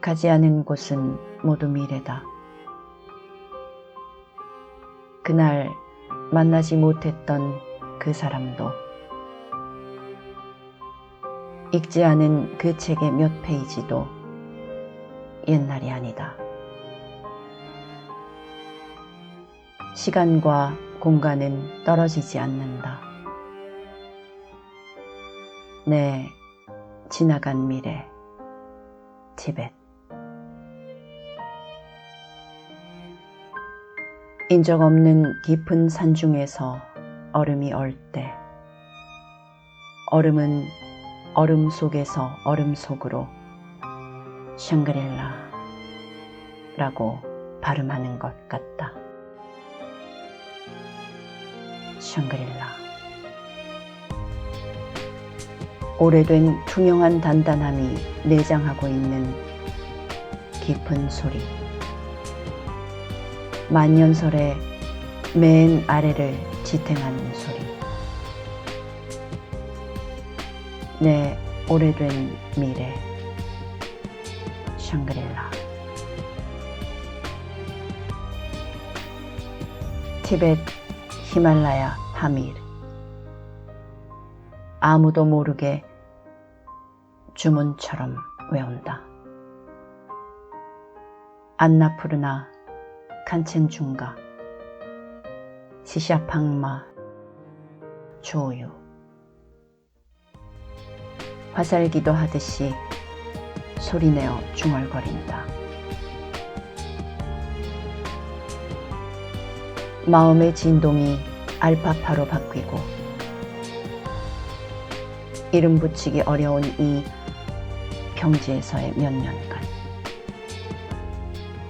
가지 않은 곳은 모두 미래다. 그날 만나지 못했던 그 사람도 읽지 않은 그 책의 몇 페이지도 옛날이 아니다. 시간과 공간은 떨어지지 않는다. 내 지나간 미래, 티벳. 인적 없는 깊은 산 중에서 얼음이 얼 때, 얼음은 얼음 속에서 얼음 속으로 샹그릴라 라고 발음하는 것 같다. 샹그릴라. 오래된 투명한 단단함이 내장하고 있는 깊은 소리. 만년설의 맨 아래를 지탱하는 소리. 내 오래된 미래. 샹그릴라. 티벳, 히말라야, 파밀. 아무도 모르게 주문처럼 외운다. 안나푸르나 칸첸 중가. 시샤팡마 조유 화살기도 하듯이 소리내어 중얼거린다. 마음의 진동이 알파파로 바뀌고 이름 붙이기 어려운 이 평지에서의 몇 년간.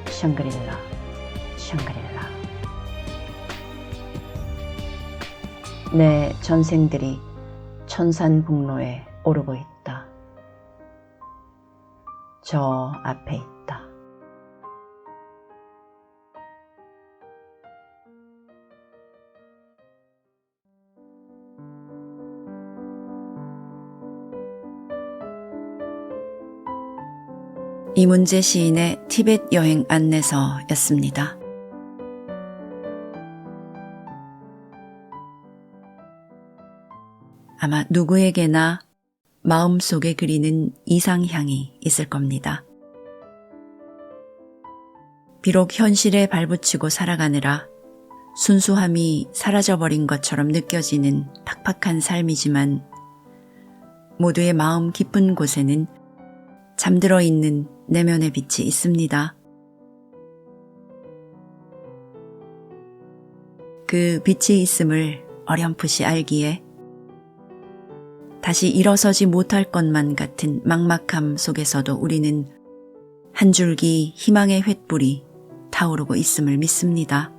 샹그릴라 샹그릴라 내 전생들이 천산북로에 오르고 있다. 저 앞에 있다. 이문재 시인의 티벳 여행 안내서였습니다. 아마 누구에게나 마음속에 그리는 이상향이 있을 겁니다. 비록 현실에 발붙이고 살아가느라 순수함이 사라져버린 것처럼 느껴지는 팍팍한 삶이지만 모두의 마음 깊은 곳에는 잠들어 있는 내면의 빛이 있습니다. 그 빛이 있음을 어렴풋이 알기에 다시 일어서지 못할 것만 같은 막막함 속에서도 우리는 한 줄기 희망의 횃불이 타오르고 있음을 믿습니다.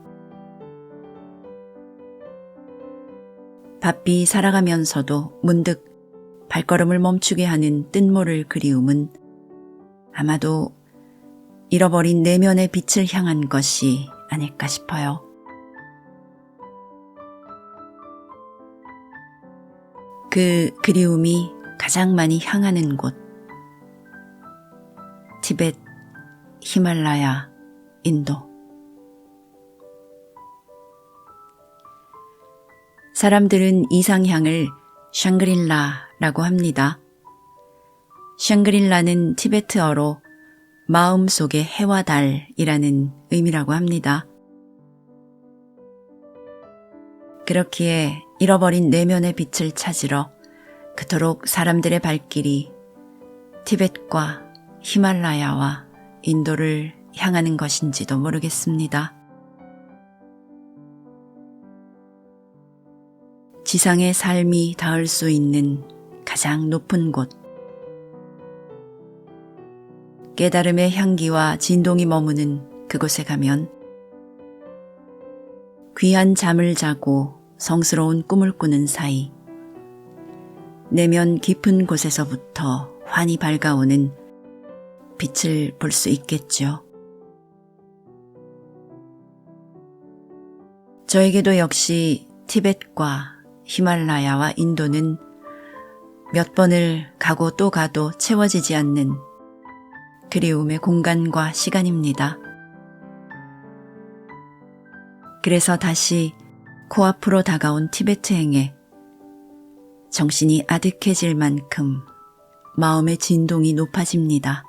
바삐 살아가면서도 문득 발걸음을 멈추게 하는 뜬모를 그리움은 아마도 잃어버린 내면의 빛을 향한 것이 아닐까 싶어요. 그 그리움이 가장 많이 향하는 곳. 티벳, 히말라야, 인도. 사람들은 이상향을 샹그릴라라고 합니다. 샹그릴라는 티베트어로 마음 속의 해와 달이라는 의미라고 합니다. 그렇기에 잃어버린 내면의 빛을 찾으러 그토록 사람들의 발길이 티벳과 히말라야와 인도를 향하는 것인지도 모르겠습니다. 지상의 삶이 닿을 수 있는 가장 높은 곳. 깨달음의 향기와 진동이 머무는 그곳에 가면 귀한 잠을 자고 성스러운 꿈을 꾸는 사이 내면 깊은 곳에서부터 환히 밝아오는 빛을 볼 수 있겠죠. 저에게도 역시 티벳과 히말라야와 인도는 몇 번을 가고 또 가도 채워지지 않는 그리움의 공간과 시간입니다. 그래서 다시 코앞으로 다가온 티베트행에 정신이 아득해질 만큼 마음의 진동이 높아집니다.